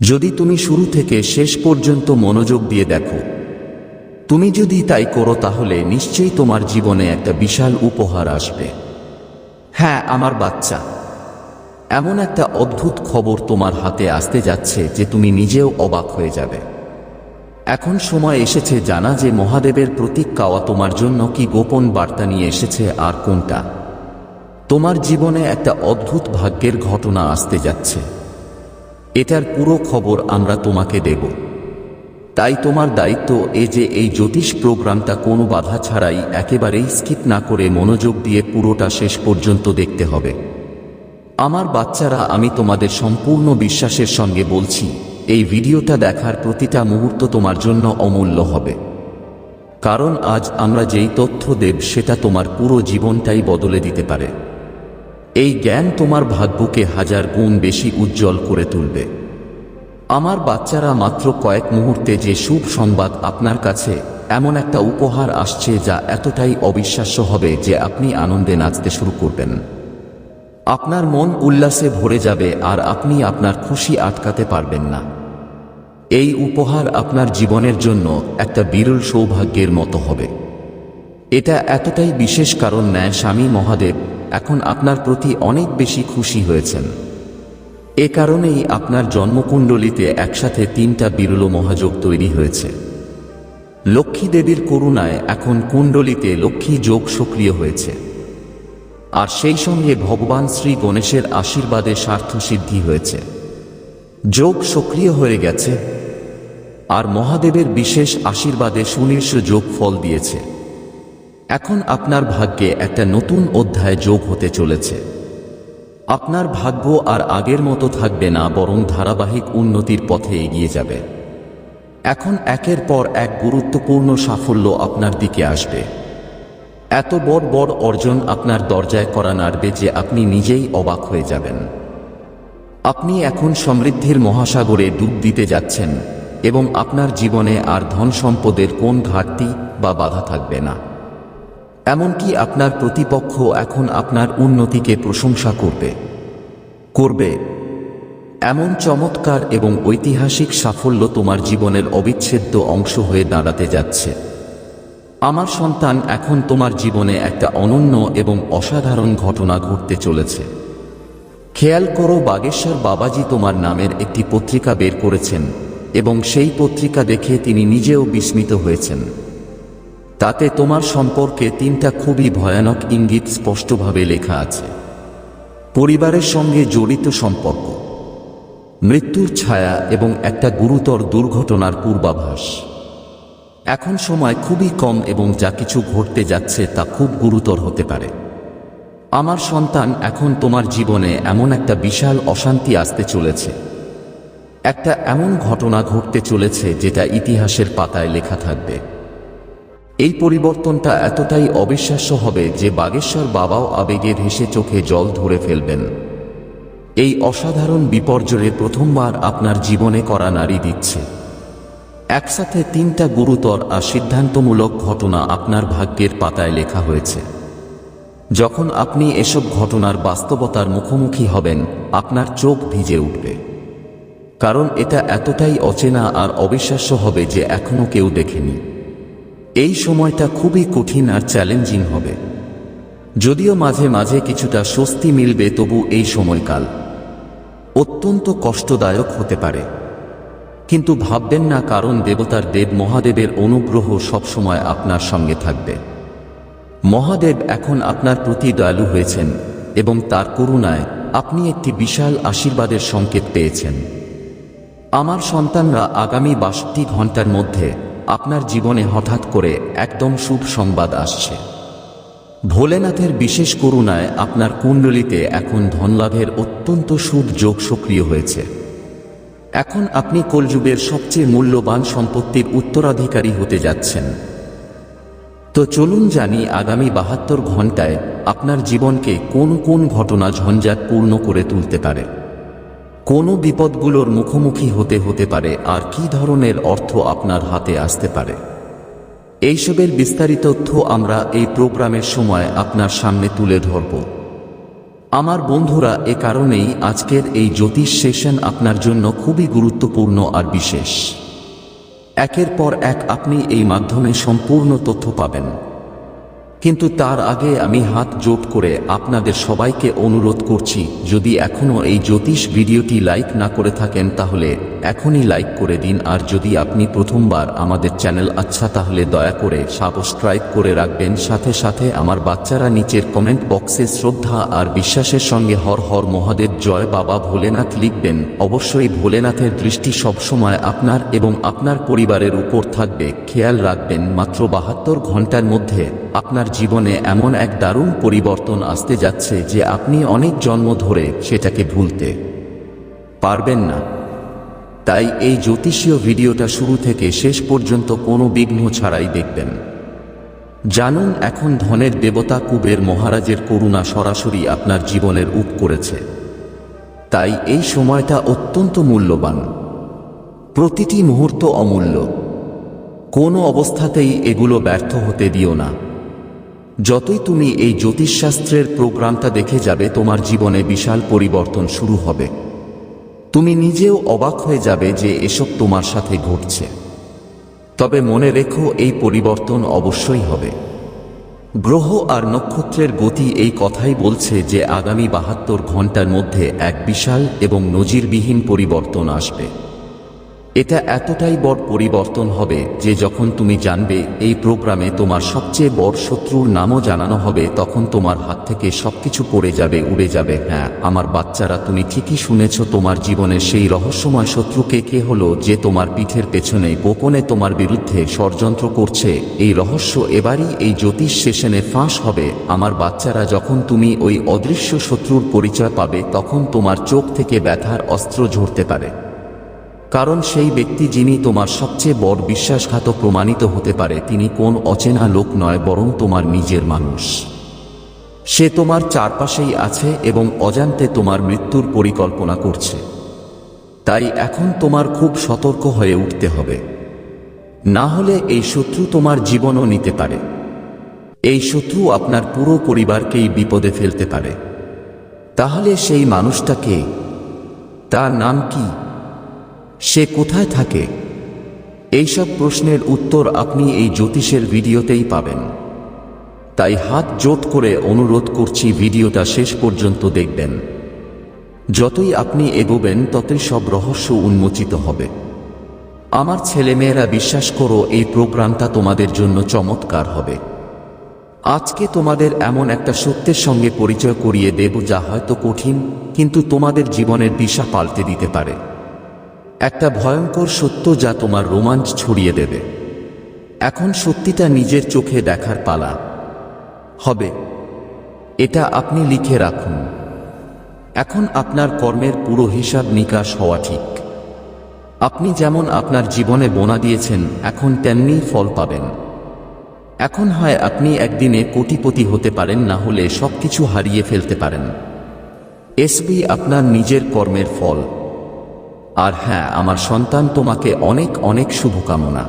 যদি তুমি শুরু থেকে শেষ পর্যন্ত মনোযোগ দিয়ে দেখো। তুমি যদি তাই করো তাহলে নিশ্চয়ই তোমার জীবনে একটা বিশাল উপহার আসবে। হ্যাঁ আমার বাচ্চা। এমন একটা অদ্ভুত খবর তোমার হাতে আসতে যাচ্ছে যে তুমি নিজেও অবাক হয়ে যাবে। এখন সময় এসেছে জানা যে মহাদেবের প্রতীক কাওয়া তোমার জন্য কি গোপন বার্তা নিয়ে এসেছে আর কোনটা। তোমার জীবনে একটা অদ্ভুত ভাগ্যের ঘটনা আসতে যাচ্ছে। এটার পুরো খবর আমরা তোমাকে দেব। তাই তোমার দায়িত্ব এ যে এই জ্যোতিষ প্রোগ্রামটা কোনো বাধা ছাড়াই একেবারেই স্কিপ না করে মনোযোগ দিয়ে পুরোটা শেষ পর্যন্ত দেখতে হবে। আমার বাচ্চারা, আমি তোমাদের সম্পূর্ণ বিশ্বাসের সঙ্গে বলছি, এই ভিডিওটা দেখার প্রতিটা মুহূর্ত তোমার জন্য অমূল্য হবে। কারণ আজ আমরা যেই তথ্য দেব, সেটা তোমার পুরো জীবনটাই বদলে দিতে পারে। এই জ্ঞান তোমার ভাগ্যকে হাজার গুণ বেশি উজ্জ্বল করে তুলবে। আমার বাচ্চারা মাত্র কয়েক মুহূর্তে যে শুভ সংবাদ আপনার কাছে, এমন একটা উপহার আসছে যা এতটাই অবিশ্বাস্য হবে যে আপনি আনন্দে নাচতে শুরু করবেন। আপনার মন উল্লাসে ভরে যাবে আর আপনি আপনার খুশি আটকাতে পারবেন না। এই উপহার আপনার জীবনের জন্য একটা বিরল সৌভাগ্যের মতো হবে। এটা এতটাই বিশেষ কারণ ন্যায় স্বামী মহাদেব, এখন আপনার প্রতি অনেক বেশি খুশি হয়েছেন। এ কারণেই আপনার জন্মকুণ্ডলিতে একসাথে তিনটা বিরল মহাযোগ তৈরি হয়েছে। লক্ষ্মী দেবীর করুণায় এখন কুণ্ডলিতে লক্ষ্মী যোগ সক্রিয় হয়েছে। আর সেই সঙ্গে ভগবান শ্রী গণেশের আশীর্বাদে স্বার্থ সিদ্ধি হয়েছে। যোগ সক্রিয় হয়ে গেছে, আর মহাদেবের বিশেষ আশীর্বাদে সুনির্ষ যোগ ফল দিয়েছে। এখন আপনার ভাগ্যে একটা নতুন অধ্যায় যোগ হতে চলেছে। আপনার ভাগ্য আর আগের মতো থাকবে না, বরং ধারাবাহিক উন্নতির পথে এগিয়ে যাবে। এখন একের পর এক গুরুত্বপূর্ণ সাফল্য আপনার দিকে আসবে। এত বড় বড় অর্জন আপনার দরজায় করা নাড়বে যে আপনি নিজেই অবাক হয়ে যাবেন। আপনি এখন সমৃদ্ধির মহাসাগরে ডুব দিতে যাচ্ছেন এবং আপনার জীবনে আর ধন সম্পদের কোন ঘাটতি বা বাধা থাকবে না। এমনকি আপনার প্রতিপক্ষ এখন আপনার উন্নতিকে প্রশংসা করবে। করবে। এমন চমৎকার এবং ঐতিহাসিক সাফল্য তোমার জীবনের অবিচ্ছেদ্য অংশ হয়ে দাঁড়াতে যাচ্ছে। আমার সন্তান এখন তোমার জীবনে একটা অনন্য এবং অসাধারণ ঘটনা ঘটতে চলেছে। খেয়াল করো বাগেশ্বর বাবাজি তোমার নামের একটি পত্রিকা বের করেছেন এবং সেই পত্রিকা দেখে তিনি নিজেও বিস্মিত হয়েছেন। তাতে তোমার সম্পর্কে তিনটা খুবই ভয়ানক ইঙ্গিত স্পষ্টভাবে লেখা আছে। পরিবারের সঙ্গে জড়িত সম্পর্ক, মৃত্যুর ছায়া এবং একটা গুরুতর দুর্ঘটনার পূর্বাভাস। এখন সময় খুবই কম এবং যা কিছু ঘটতে যাচ্ছে তা খুব গুরুতর হতে পারে। আমার সন্তান এখন তোমার জীবনে এমন একটা বিশাল অশান্তি আসতে চলেছে। একটা এমন ঘটনা ঘটতে চলেছে যেটা ইতিহাসের পাতায় লেখা থাকবে। এই পরিবর্তনটা এতটাই অবিশ্বাস্য হবে যে বাগেশ্বর বাবাও আবেগে ভেসে চোখে জল ধরে ফেলবেন। এই অসাধারণ বিপর্যয়ে প্রথমবার আপনার জীবনে করা নারী দিচ্ছে। একসাথে তিনটা গুরুতর আর সিদ্ধান্তমূলক ঘটনা আপনার ভাগ্যের পাতায় লেখা হয়েছে। যখন আপনি এসব ঘটনার বাস্তবতার মুখোমুখি হবেন, আপনার চোখ ভিজে উঠবে। কারণ এটা এতটাই অচেনা আর অবিশ্বাস্য হবে যে এখনও কেউ দেখেনি। এই সময়টা খুবই কঠিন আর চ্যালেঞ্জিং হবে। যদিও মাঝে মাঝে কিছুটা স্বস্তি মিলবে, তবু এই সময়কাল অত্যন্ত কষ্টদায়ক হতে পারে। কিন্তু ভাববেন না, কারণ দেবতার দেব মহাদেবের অনুগ্রহ সবসময় আপনার সঙ্গে থাকবে। মহাদেব এখন আপনার প্রতি দয়ালু হয়েছেন এবং তার করুণায় আপনি একটি বিশাল আশীর্বাদের সংকেত পেয়েছেন। আমার সন্তানরা আগামী বাষট্টি ঘণ্টার মধ্যে আপনার জীবনে হঠাৎ করে একদম শুভ সংবাদ আসছে। ভোলেনাথের বিশেষ করুণায় আপনার কুণ্ডলিতে এখন ধনলাভের অত্যন্ত শুভ যোগ সক্রিয় হয়েছে। এখন আপনি কলযুগের সবচেয়ে মূল্যবান সম্পত্তির উত্তরাধিকারী হতে যাচ্ছেন। তো চলুন জানি আগামী বাহাত্তর ঘন্টায় আপনার জীবনকে কোন কোন ঘটনা ঝঞ্ঝাট পূর্ণ করে তুলতে পারে। কোন বিপদগুলোর মুখোমুখি হতে হতে পারে, আর কি ধরনের অর্থ আপনার হাতে আসতে পারে? এইসবের বিস্তারিত তথ্য আমরা এই প্রোগ্রামের সময় আপনার সামনে তুলে ধরব। আমার বন্ধুরা, এ কারণেই আজকের এই জ্যোতিষ সেশন আপনার জন্য খুবই গুরুত্বপূর্ণ আর বিশেষ। একের পর এক আপনি এই মাধ্যমে সম্পূর্ণ তথ্য পাবেন। কিন্তু তার আগে আমি হাত জোট করে আপনাদের সবাইকে অনুরোধ করছি, যদি এখনও এই জ্যোতিষ ভিডিওটি লাইক না করে থাকেন তাহলে এখনই লাইক করে দিন আর যদি আপনি প্রথমবার আমাদের চ্যানেল আচ্ছা তাহলে দয়া করে সাবস্ক্রাইব করে রাখবেন। সাথে সাথে আমার বাচ্চারা নিচের কমেন্ট বক্সে শ্রদ্ধা আর বিশ্বাসের সঙ্গে হর হর মহাদেব জয় বাবা ভোলেনাথ লিখবেন। অবশ্যই ভোলেনাথের দৃষ্টি সবসময় আপনার এবং আপনার পরিবারের উপর থাকবে। খেয়াল রাখবেন, মাত্র বাহাত্তর ঘণ্টার মধ্যে আপনার জীবনে এমন এক দারুণ পরিবর্তন আসতে যাচ্ছে যে আপনি অনেক জন্ম ধরে সেটাকে ভুলতে পারবেন না। তাই এই জ্যোতিষীয় ভিডিওটা শুরু থেকে শেষ পর্যন্ত কোনো বিঘ্ন ছাড়াই দেখবেন। জানুন, এখন ধনের দেবতা কুবের মহারাজের করুণা সরাসরি আপনার জীবনের উপ করেছে। তাই এই সময়টা অত্যন্ত মূল্যবান। প্রতিটি মুহূর্ত অমূল্য। কোনো অবস্থাতেই এগুলো ব্যর্থ হতে দিও না। যতই তুমি এই জ্যোতিষশাস্ত্রের প্রোগ্রামটা দেখে যাবে, তোমার জীবনে বিশাল পরিবর্তন শুরু হবে। তুমি নিজেও অবাক হয়ে যাবে যে এসব তোমার সাথে ঘটছে। তবে মনে রেখো, এই পরিবর্তন অবশ্যই হবে। গ্রহ আর নক্ষত্রের গতি এই কথাই বলছে যে আগামী বাহাত্তর ঘণ্টার মধ্যে এক বিশাল এবং নজিরবিহীন পরিবর্তন আসবে। এটা এতটাই বড় পরিবর্তন হবে যে যখন তুমি জানবে এই প্রোগ্রামে তোমার সবচেয়ে বড় শত্রুর নামও জানানো হবে, তখন তোমার হাত থেকে সবকিছু পড়ে যাবে, উড়ে যাবে। হ্যাঁ আমার বাচ্চারা, তুমি ঠিকই শুনেছ, তোমার জীবনের সেই রহস্যময় শত্রুকে কে হলো যে তোমার পিঠের পেছনে গোপনে তোমার বিরুদ্ধে ষড়যন্ত্র করছে? এই রহস্য এবারই এই জ্যোতিষ সেশনে ফাঁস হবে। আমার বাচ্চারা, যখন তুমি ওই অদৃশ্য শত্রুর পরিচয় পাবে, তখন তোমার চোখ থেকে ব্যথার অস্ত্র ঝরতে পারে। কারণ সেই ব্যক্তি যিনি তোমার সবচেয়ে বড় বিশ্বাসঘাতক প্রমাণিত হতে পারে, তিনি কোন অচেনা লোক নয়, বরং তোমার নিজের মানুষ। সে তোমার চারপাশেই আছে এবং অজান্তে তোমার মৃত্যুর পরিকল্পনা করছে। তাই এখন তোমার খুব সতর্ক হয়ে উঠতে হবে। না হলে এই শত্রু তোমার জীবনও নিতে পারে। এই শত্রু আপনার পুরো পরিবারকেই বিপদে ফেলতে পারে। তাহলে সেই মানুষটাকে তার নাম কি? সে কোথায় থাকে? এইসব প্রশ্নের উত্তর আপনি এই জ্যোতিষের ভিডিওতেই পাবেন। তাই হাত জোট করে অনুরোধ করছি ভিডিওটা শেষ পর্যন্ত দেখবেন। যতই আপনি এগোবেন, ততই সব রহস্য উন্মোচিত হবে। আমার ছেলেমেয়েরা বিশ্বাস করো, এই প্রোগ্রামটা তোমাদের জন্য চমৎকার হবে। আজকে তোমাদের এমন একটা সত্যের সঙ্গে পরিচয় করিয়ে দেব যা হয়তো কঠিন, কিন্তু তোমাদের জীবনের দিশা পাল্টে দিতে পারে। একটা ভয়ঙ্কর সত্য যা তোমার রোমাঞ্চ ছড়িয়ে দেবে। এখন সত্যিটা নিজের চোখে দেখার পালা। হবে। এটা আপনি লিখে রাখুন। এখন আপনার কর্মের পুরো হিসাব নিকাশ হওয়া ঠিক। আপনি যেমন আপনার জীবনে বোনা দিয়েছেন, এখন তেমনি ফল পাবেন। এখন হয় আপনি একদিনে কোটিপতি হতে পারেন, না হলে সব কিছু হারিয়ে ফেলতে পারেন। এসবি আপনার নিজের কর্মের ফল। আর হ্যাঁ আমার সন্তান তোমাকে অনেক অনেক শুভকামনা।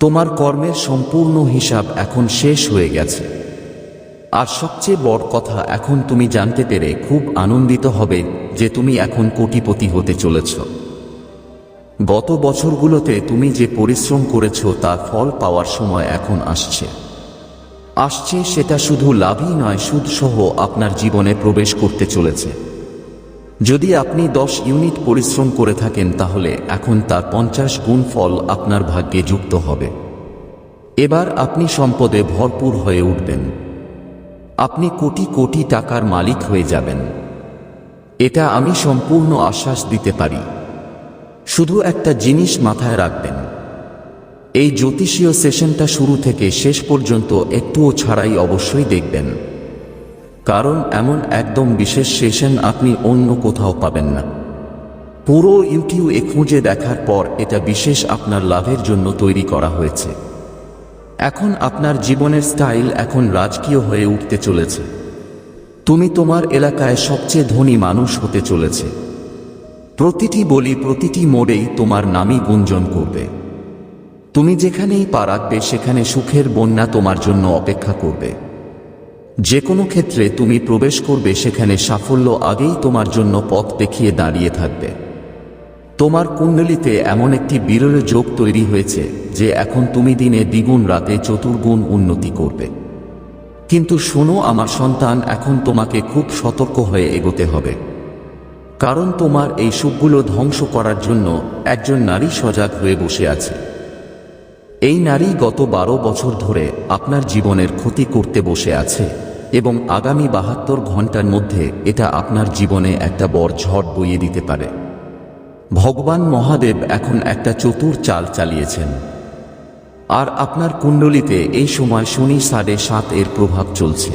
তোমার কর্মের সম্পূর্ণ হিসাব এখন শেষ হয়ে গেছে। আর সবচেয়ে বড় কথা, এখন তুমি জানতে পেরে খুব আনন্দিত হবে যে তুমি এখন কোটিপতি হতে চলেছ। গত বছরগুলোতে তুমি যে পরিশ্রম করেছ তার ফল পাওয়ার সময় এখন আসছে। আসছে সেটা শুধু লাভই নয়, সুদসহ আপনার জীবনে প্রবেশ করতে চলেছে। যদি আপনি দশ ইউনিট পরিশ্রম করে থাকেন, তাহলে এখন তার পঞ্চাশ গুণ ফল আপনার ভাগ্যে যুক্ত হবে। এবার আপনি সম্পদে ভরপুর হয়ে উঠবেন। আপনি কোটি কোটি টাকার মালিক হয়ে যাবেন। এটা আমি সম্পূর্ণ আশ্বাস দিতে পারি। শুধু একটা জিনিস মাথায় রাখবেন। এই জ্যোতিষীয় সেশনটা শুরু থেকে শেষ পর্যন্ত একটুও ছাড়াই অবশ্যই দেখবেন। কারণ এমন একদম বিশেষ সেশন আপনি অন্য কোথাও পাবেন না। পুরো ইউটিউবে খুঁজে দেখার পর এটা বিশেষ আপনার লাভের জন্য তৈরি করা হয়েছে। এখন আপনার জীবনের স্টাইল এখন রাজকীয় হয়ে উঠতে চলেছে। তুমি তোমার এলাকায় সবচেয়ে ধনী মানুষ হতে চলেছে। প্রতিটি বলি প্রতিটি মোড়েই তোমার নামই গুঞ্জন করবে। তুমি যেখানেই পা রাখবে সেখানে সুখের বন্যা তোমার জন্য অপেক্ষা করবে। যে কোনো ক্ষেত্রে তুমি প্রবেশ করবে সেখানে সাফল্য আগেই তোমার জন্য পথ দেখিয়ে দাঁড়িয়ে থাকবে। তোমার কুণ্ডলিতে এমন একটি বিরল যোগ তৈরি হয়েছে যে এখন তুমি দিনে দ্বিগুণ রাতে চতুর্গুণ উন্নতি করবে। কিন্তু শোনো, আমার সন্তান, এখন তোমাকে খুব সতর্ক হয়ে এগোতে হবে। কারণ তোমার এই সুখগুলো ধ্বংস করার জন্য একজন নারী সজাগ হয়ে বসে আছে। এই নারী গত বারো বছর ধরে আপনার জীবনের ক্ষতি করতে বসে আছে। এবং আগামী বাহাত্তর ঘণ্টার মধ্যে এটা আপনার জীবনে একটা বড় ঝড় বইয়ে দিতে পারে। ভগবান মহাদেব এখন একটা চতুর চাল চালিয়েছেন। আর আপনার কুণ্ডলিতে এই সময় শনি সাড়ে সাত এর প্রভাব চলছে।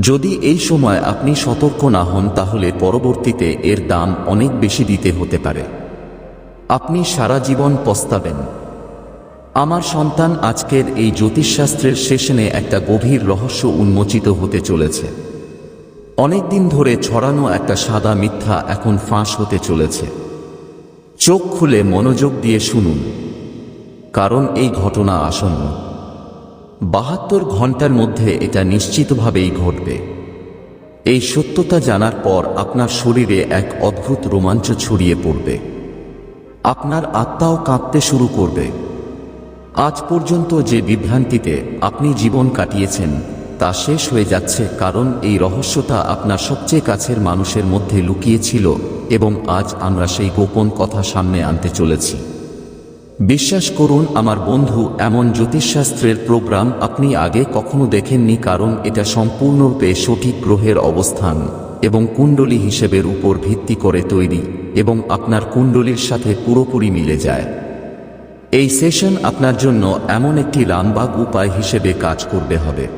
যদি এই সময় আপনি সতর্ক না হন, তাহলে পরবর্তীতে এর দাম অনেক বেশি দিতে হতে পারে। আপনি সারা জীবন পস্তাবেন। আমার সন্তান আজকের এই জ্যোতিষশাস্ত্রের সেশনে একটা গভীর রহস্য উন্মোচিত হতে চলেছে। অনেকদিন ধরে ছড়ানো একটা সাদা মিথ্যা এখন ফাঁস হতে চলেছে। চোখ খুলে মনোযোগ দিয়ে শুনুন। কারণ এই ঘটনা আসন্ন। বাহাত্তর ঘণ্টার মধ্যে এটা নিশ্চিতভাবেই ঘটবে। এই সত্যতা জানার পর আপনার শরীরে এক অদ্ভুত রোমাঞ্চ ছড়িয়ে পড়বে। আপনার আত্মাও কাঁপতে শুরু করবে। আজ পর্যন্ত যে বিভ্রান্তিতে আপনি জীবন কাটিয়েছেন, তা শেষ হয়ে যাচ্ছে কারণ এই রহস্যটা আপনার সবচেয়ে কাছের মানুষের মধ্যে লুকিয়েছিল এবং আজ আমরা সেই গোপন কথা সামনে আনতে চলেছি। বিশ্বাস করুন, আমার বন্ধু, এমন জ্যোতিষশাস্ত্রের প্রোগ্রাম আপনি আগে কখনো দেখেননি কারণ এটা সম্পূর্ণরূপে সঠিক গ্রহের অবস্থান এবং কুণ্ডলী হিসেবের উপর ভিত্তি করে তৈরি এবং আপনার কুণ্ডলীর সাথে পুরোপুরি মিলে যায়। এই সেশন আপনার জন্য এমন একটি রামবাগ উপায় হিসেবে কাজ করবে হবে।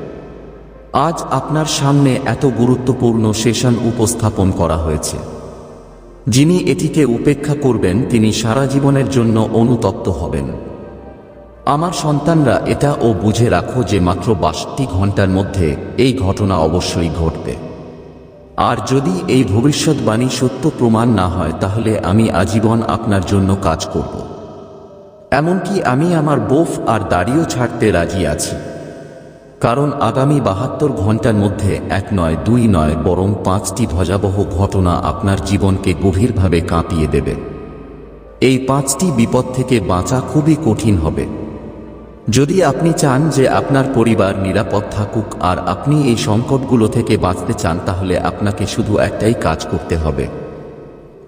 আজ আপনার সামনে এত গুরুত্বপূর্ণ সেশন উপস্থাপন করা হয়েছে। যিনি এটিকে উপেক্ষা করবেন, তিনি সারা জীবনের জন্য অনুতপ্ত হবেন। আমার সন্তানরা এটা ও বুঝে রাখো যে মাত্র বাষট্টি ঘণ্টার মধ্যে এই ঘটনা অবশ্যই ঘটবে। আর যদি এই ভবিষ্যৎবাণী সত্য প্রমাণ না হয়, তাহলে আমি আজীবন আপনার জন্য কাজ করব। এমনকি আমি আমার বোফ আর দাড়িও ছাড়তে রাজি আছি। কারণ আগামী বাহাত্তর ঘণ্টার মধ্যে এক নয়, দুই নয়, বরং পাঁচটি ভয়াবহ ঘটনা আপনার জীবনকে গভীরভাবে কাঁপিয়ে দেবে। এই পাঁচটি বিপদ থেকে বাঁচা খুবই কঠিন হবে। যদি আপনি চান যে আপনার পরিবার নিরাপদ থাকুক আর আপনি এই সংকটগুলো থেকে বাঁচতে চান, তাহলে আপনাকে শুধু একটাই কাজ করতে হবে।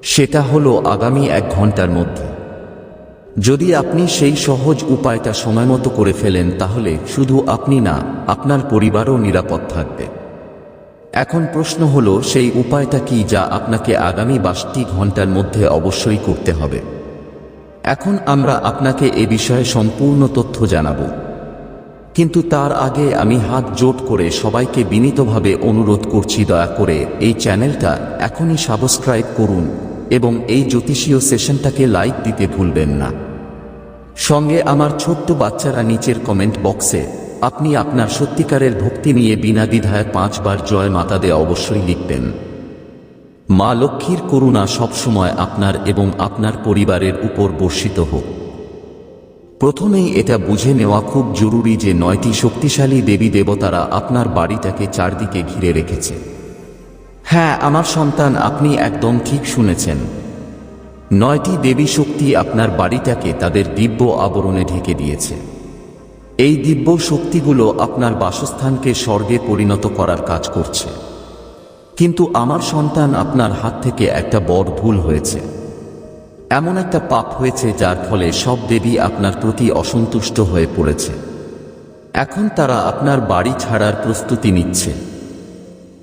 সেটা হলো আগামী এক ঘণ্টার মধ্যে। যদি আপনি সেই সহজ উপায়টা সময়মতো করে ফেলেন, তাহলে শুধু আপনি না, আপনার পরিবারও নিরাপদ থাকবে। এখন প্রশ্ন হলো, সেই উপায়টা কি যা আপনাকে আগামী বাষট্টি ঘণ্টার মধ্যে অবশ্যই করতে হবে? এখন আমরা আপনাকে এ বিষয়ে সম্পূর্ণ তথ্য জানাব। কিন্তু তার আগে আমি হাত জোট করে সবাইকে বিনীতভাবে অনুরোধ করছি, দয়া করে এই চ্যানেলটা এখনই সাবস্ক্রাইব করুন এবং এই জ্যোতিষীয় সেশনটাকে লাইক দিতে ভুলবেন না। সঙ্গে আমার ছোট্ট বাচ্চারা নিচের কমেন্ট বক্সে আপনি আপনার সত্যিকারের ভক্তি নিয়ে বিনা দ্বিধায় পাঁচবার জয় মাতা দে অবশ্যই লিখবেন। মা লক্ষ্মীর করুণা সবসময় আপনার এবং আপনার পরিবারের উপর বর্ষিত হোক। প্রথমেই এটা বুঝে নেওয়া খুব জরুরি যে নয়টি শক্তিশালী দেবী দেবতারা আপনার বাড়িটাকে চারদিকে ঘিরে রেখেছে। হ্যাঁ আমার সন্তান, আপনি একদম ঠিক শুনেছেন। নয়টি দেবী শক্তি আপনার বাড়িটাকে তাদের দিব্য আবরণে ঢেকে দিয়েছে। এই দিব্য শক্তিগুলো আপনার বাসস্থানকে স্বর্গে পরিণত করার কাজ করছে। কিন্তু আমার সন্তান আপনার হাত থেকে একটা বড় ভুল হয়েছে। এমন একটা পাপ হয়েছে যার ফলে সব দেবী আপনার প্রতি অসন্তুষ্ট হয়ে পড়েছে। এখন তারা আপনার বাড়ি ছাড়ার প্রস্তুতি নিচ্ছে।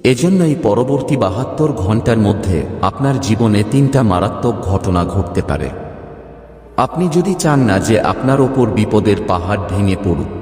এজন্যই পরবর্তী বাহাত্তর ঘণ্টার মধ্যে আপনার জীবনে তিনটা মারাত্মক ঘটনা ঘটতে পারে। আপনি যদি চান না যে আপনার ওপর বিপদের পাহাড় ভেঙে পড়ুক,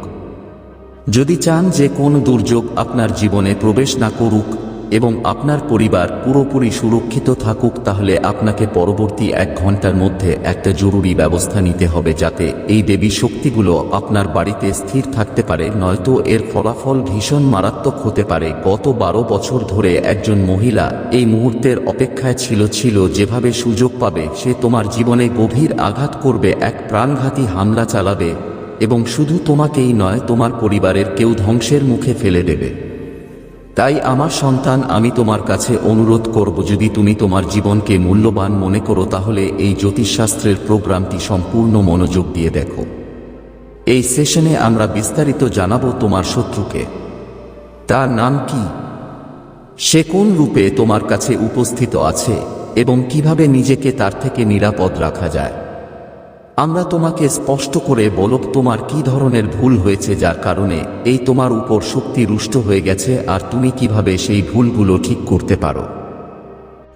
যদি চান যে কোন দুর্যোগ আপনার জীবনে প্রবেশ না করুক এবং আপনার পরিবার পুরোপুরি সুরক্ষিত থাকুক, তাহলে আপনাকে পরবর্তী এক ঘণ্টার মধ্যে একটা জরুরি ব্যবস্থা নিতে হবে যাতে এই দেবী শক্তিগুলো আপনার বাড়িতে স্থির থাকতে পারে, নয়তো এর ফলাফল ভীষণ মারাত্মক হতে পারে। গত বারো বছর ধরে একজন মহিলা এই মুহূর্তের অপেক্ষায় ছিল ছিল যেভাবে সুযোগ পাবে, সে তোমার জীবনে গভীর আঘাত করবে, এক প্রাণঘাতী হামলা চালাবে এবং শুধু তোমাকেই নয়, তোমার পরিবারের কেউ ধ্বংসের মুখে ফেলে দেবে। তাই আমার সন্তান, আমি তোমার কাছে অনুরোধ করব, যদি তুমি তোমার জীবনকে মূল্যবান মনে করো, তাহলে এই জ্যোতিষশাস্ত্রের প্রোগ্রামটি সম্পূর্ণ মনোযোগ দিয়ে দেখো। এই সেশনে আমরা বিস্তারিত জানাব তোমার শত্রুকে। তার নাম কি? সে কোন রূপে তোমার কাছে উপস্থিত আছে এবং কীভাবে নিজেকে তার থেকে নিরাপদ রাখা যায়? আমরা তোমাকে স্পষ্ট করে বলব তোমার কি ধরনের ভুল হয়েছে যার কারণে এই তোমার উপর শক্তি রুষ্ট হয়ে গেছে আর তুমি কীভাবে সেই ভুলগুলো ঠিক করতে পারো।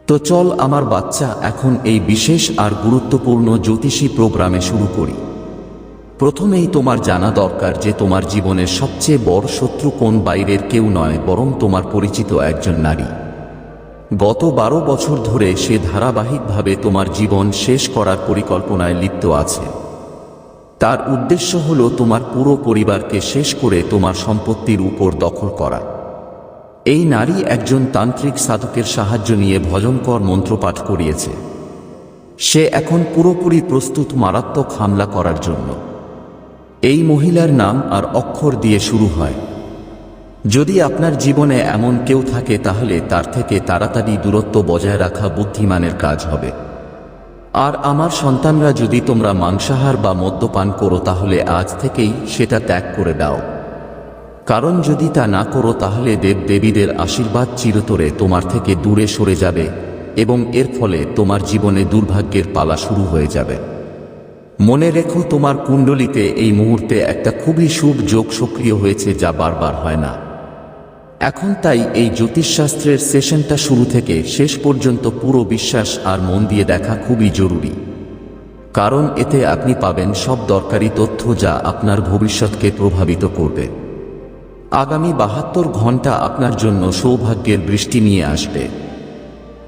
তো চল আমার বাচ্চা এখন এই বিশেষ আর গুরুত্বপূর্ণ জ্যোতিষী প্রোগ্রামে শুরু করি। প্রথমেই তোমার জানা দরকার যে তোমার জীবনের সবচেয়ে বড় শত্রু কোন বাইরের কেউ নয়, বরং তোমার পরিচিত একজন নারী। গত বারো বছর ধরে সে ধারাবাহিকভাবে তোমার জীবন শেষ করার পরিকল্পনায় লিপ্ত আছে। তার উদ্দেশ্য হল তোমার পুরো পরিবারকে শেষ করে তোমার সম্পত্তির উপর দখল করা। এই নারী একজন তান্ত্রিক সাধকের সাহায্য নিয়ে ভজনকর মন্ত্রপাঠ করিয়েছে। সে এখন পুরোপুরি প্রস্তুত মারাত্মক হামলা করার জন্য। এই মহিলার নাম আর অক্ষর দিয়ে শুরু হয়। যদি আপনার জীবনে এমন কেউ থাকে, তাহলে তার থেকে তাড়াতাড়ি দূরত্ব বজায় রাখা বুদ্ধিমানের কাজ হবে। আর আমার সন্তানরা যদি তোমরা মাংসাহার বা মদ্যপান করো, তাহলে আজ থেকেই সেটা ত্যাগ করে দাও। কারণ যদি তা না করো, তাহলে দেব দেবীদের আশীর্বাদ চিরতরে তোমার থেকে দূরে সরে যাবে এবং এর ফলে তোমার জীবনে দুর্ভাগ্যের পালা শুরু হয়ে যাবে। মনে রেখো, তোমার কুণ্ডলিতে এই মুহূর্তে একটা খুবই শুভ যোগ সক্রিয় হয়েছে, যা বারবার হয় না। এখন তাই এই জ্যোতিষশাস্ত্রের সেশনটা শুরু থেকে শেষ পর্যন্ত পুরো বিশ্বাস আর মন দিয়ে দেখা খুবই জরুরি। কারণ এতে আপনি পাবেন সব দরকারি তথ্য যা আপনার ভবিষ্যৎকে প্রভাবিত করবে। আগামী বাহাত্তর ঘণ্টা আপনার জন্য সৌভাগ্যের বৃষ্টি নিয়ে আসবে।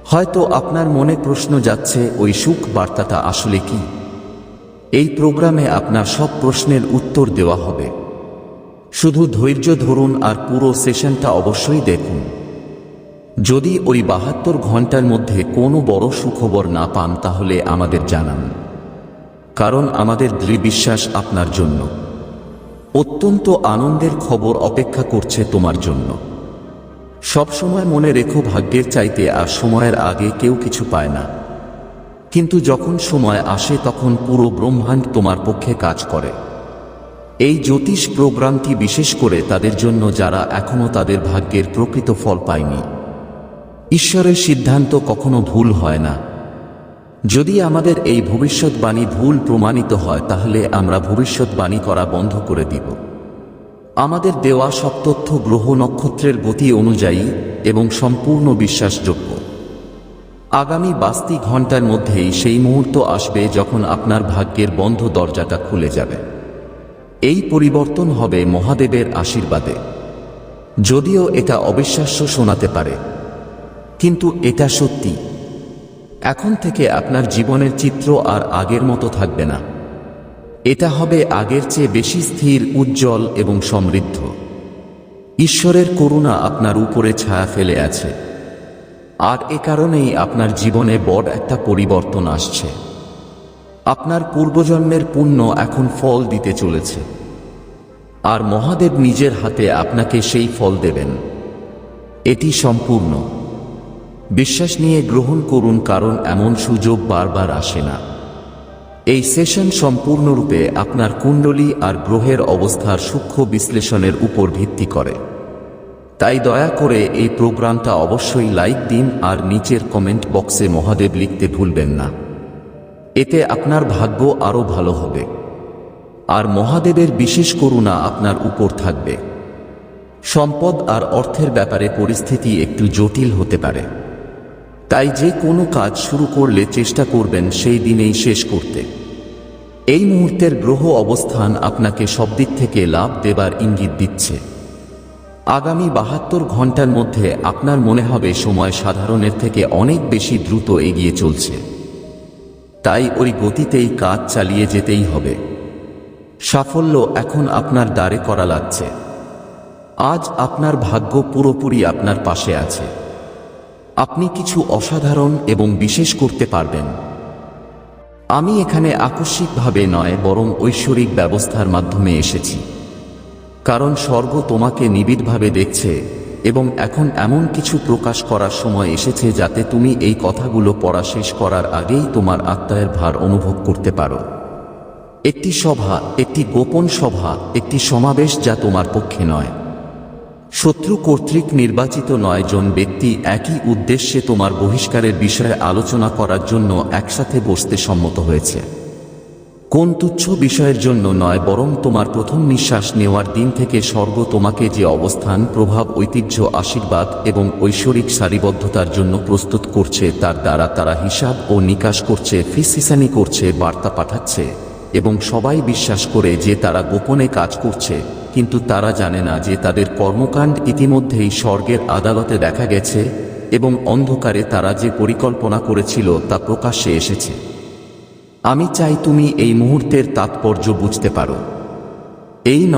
হয়তো আপনার মনে প্রশ্ন যাচ্ছে, ওই সুখ বার্তাটা আসলে কি? এই প্রোগ্রামে আপনার সব প্রশ্নের উত্তর দেওয়া হবে। শুধু ধৈর্য ধরুন আর পুরো সেশনটা অবশ্যই দেখুন। যদি ওই বাহাত্তর ঘণ্টার মধ্যে কোনো বড় সুখবর না পান, তাহলে আমাদের জানান। কারণ আমাদের দৃঢ় বিশ্বাস আপনার জন্য। অত্যন্ত আনন্দের খবর অপেক্ষা করছে তোমার জন্য। সবসময় মনে রেখো ভাগ্যের চাইতে আর সময়ের আগে কেউ কিছু পায় না। কিন্তু যখন সময় আসে, তখন পুরো ব্রহ্মাণ্ড তোমার পক্ষে কাজ করে। এই জ্যোতিষ প্রোগ্রামটি বিশেষ করে তাদের জন্য যারা এখনও তাদের ভাগ্যের প্রকৃত ফল পায়নি। ঈশ্বরের সিদ্ধান্ত কখনো ভুল হয় না। যদি আমাদের এই ভবিষ্যৎবাণী ভুল প্রমাণিত হয়, তাহলে আমরা ভবিষ্যৎবাণী করা বন্ধ করে দিব। আমাদের দেওয়া সব তথ্য গ্রহ নক্ষত্রের গতি অনুযায়ী এবং সম্পূর্ণ বিশ্বাসযোগ্য। আগামী বাস্তি ঘণ্টার মধ্যেই সেই মুহূর্ত আসবে যখন আপনার ভাগ্যের বন্ধ দরজাটা খুলে যাবে। এই পরিবর্তন হবে মহাদেবের আশীর্বাদে। যদিও এটা অবিশ্বাস্য শোনাতে পারে, কিন্তু এটা সত্যি। এখন থেকে আপনার জীবনের চিত্র আর আগের মতো থাকবে না। এটা হবে আগের চেয়ে বেশি স্থির, উজ্জ্বল এবং সমৃদ্ধ। ঈশ্বরের করুণা আপনার উপরে ছায়া ফেলে আছে। আর এ কারণেই আপনার জীবনে বড় একটা পরিবর্তন আসছে। আপনার পূর্বজন্মের পুণ্য এখন ফল দিতে চলেছে। আর মহাদেব নিজের হাতে আপনাকে সেই ফল দেবেন। এটি সম্পূর্ণ। বিশ্বাস নিয়ে গ্রহণ করুন, কারণ এমন সুযোগ বারবার আসে না। এই সেশন সম্পূর্ণরূপে আপনার কুণ্ডলী আর গ্রহের অবস্থার সূক্ষ্ম বিশ্লেষণের উপর ভিত্তি করে। তাই দয়া করে এই প্রোগ্রামটা অবশ্যই লাইক দিন আর নিচের কমেন্ট বক্সে মহাদেব লিখতে ভুলবেন না। এতে আপনার ভাগ্য আরও ভালো হবে। আর মহাদেবের বিশেষ করুণা আপনার উপর থাকবে। সম্পদ আর অর্থের ব্যাপারে পরিস্থিতি একটু জটিল হতে পারে। তাই যে কোনো কাজ শুরু করলে চেষ্টা করবেন সেই দিনেই শেষ করতে। এই মুহূর্তের গ্রহ অবস্থান আপনাকে সব দিক থেকে লাভ দেবার ইঙ্গিত দিচ্ছে। আগামী বাহাত্তর ঘণ্টার মধ্যে আপনার মনে হবে সময় সাধারণের থেকে অনেক বেশি দ্রুত এগিয়ে চলছে। তাই ওই গতিতেই কাজ চালিয়ে যেতেই হবে। সাফল্য এখন আপনার দ্বারে করা লাগছে। আজ আপনার ভাগ্য পুরোপুরি আপনার পাশে আছে। আপনি কিছু অসাধারণ এবং বিশেষ করতে পারবেন। আমি এখানে আকস্মিকভাবে নয়, বরং ঐশ্বরিক ব্যবস্থার মাধ্যমে এসেছি। কারণ স্বর্গ তোমাকে নিবিড়ভাবে দেখছে। এবং এখন এমন কিছু প্রকাশ করার সময় এসেছে যাতে তুমি এই কথাগুলো পড়া শেষ করার আগেই তোমার আত্মায়ের ভার অনুভব করতে পারো। একটি সভা, একটি গোপন সভা, একটি সমাবেশ যা তোমার পক্ষে নয়। শত্রু কর্তৃক নির্বাচিত নয় জন ব্যক্তি একই উদ্দেশ্যে তোমার বহিষ্কারের বিষয়ে আলোচনা করার জন্য একসাথে বসতে সম্মত হয়েছে। কোন তুচ্ছ বিষয়ের জন্য নয়, বরং তোমার প্রথম নিঃশ্বাস নেওয়ার দিন থেকে স্বর্গ তোমাকে যে অবস্থান, প্রভাব, ঐতিহ্য, আশীর্বাদ এবং ঐশ্বরিক সারিবদ্ধতার জন্য প্রস্তুত করছে, তার দ্বারা তারা হিসাব ও নিকাশ করছে ফিসিসানি করছে, বার্তা পাঠাচ্ছে এবং সবাই বিশ্বাস করে যে তারা গোপনে কাজ করছে, কিন্তু তারা জানে না যে তাদের কর্মকাণ্ড ইতিমধ্যেই স্বর্গের আদালতে দেখা গেছে এবং অন্ধকারে তারা যে পরিকল্পনা করেছিল তা প্রকাশ্যে এসেছে। আমি চাই তুমি এই মুহূর্তের তাৎপর্য বুঝতে পারো। এই